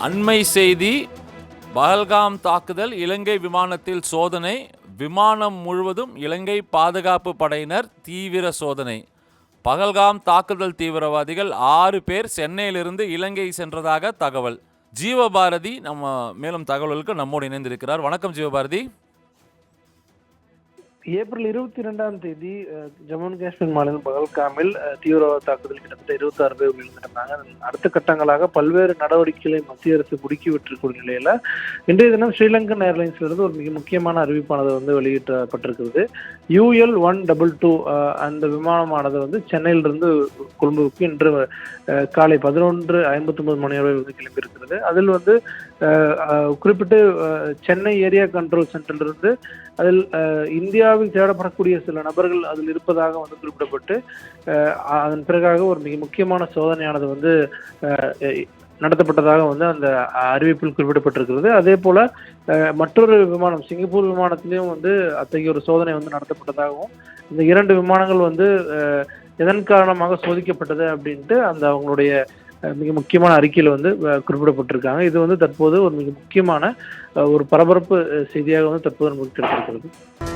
அண்மை செய்தி பஹல்காம் தாக்குதல் இலங்கை விமானத்தில் சோதனை விமானம் முழுவதும் இலங்கை பாதுகாப்பு படையினர் தீவிர சோதனை. பகல்காம் தாக்குதல் தீவிரவாதிகள் ஆறு பேர் சென்னையிலிருந்து இலங்கை சென்றதாக தகவல். ஜீவபாரதி நம்ம மேலும் தகவல்களுக்கு நம்மோடு இணைந்திருக்கிறார். வணக்கம் ஜீவபாரதி. ஏப்ரல் இருபத்தி ரெண்டாம் தேதி ஜம்மு அண்ட் காஷ்மீர் மாநிலம் பகல்காமில் தீவிரவாத தாக்குதல் கிட்டத்தட்ட இருபத்தாறு பேர் உயிரிழந்திருந்தாங்க அடுத்த கட்டங்களாக பல்வேறு நடவடிக்கைகளை மத்திய அரசு முடுக்கி விட்டிருக்கும் நிலையில இன்றைய தினம் ஸ்ரீலங்கன் ஏர்லைன்ஸ்ல இருந்து ஒரு மிக முக்கியமான அறிவிப்பானது வந்து வெளியிட்டப்பட்டிருக்கிறது. யூஎல் ஒன் டபுள் டூ அந்த விமானமானது வந்து சென்னையிலிருந்து கொழும்புக்கு இன்று காலை பதினொன்று ஐம்பத்தொன்பது மணி வரை வந்து கிளம்பியிருக்கிறது. அதில் வந்து குறிப்பிட்டு சென்னை ஏரியா கண்ட்ரோல் சென்டரிலிருந்து அதில் இந்தியா இந்தியாவில் தேடப்படக்கூடிய சில நபர்கள் அதில் இருப்பதாக வந்து குறிப்பிடப்பட்டு அதன் பிறகாக ஒரு மிக முக்கியமான சோதனையானது வந்து நடத்தப்பட்டதாக வந்து அந்த அறிவிப்பில் குறிப்பிடப்பட்டிருக்கிறது. அதே போல மற்றொரு விமானம் சிங்கப்பூர் விமானத்திலையும் வந்து அத்தகைய ஒரு சோதனை வந்து நடத்தப்பட்டதாகவும் இந்த இரண்டு விமானங்கள் வந்து எதன் காரணமாக சோதிக்கப்பட்டது அப்படின்ட்டு அந்த அவங்களுடைய மிக முக்கியமான அறிக்கையில் வந்து குறிப்பிடப்பட்டிருக்காங்க. இது வந்து தற்போது ஒரு மிக முக்கியமான ஒரு பரபரப்பு செய்தியாக வந்து தற்போது நமக்கு கிடைத்திருக்கிறது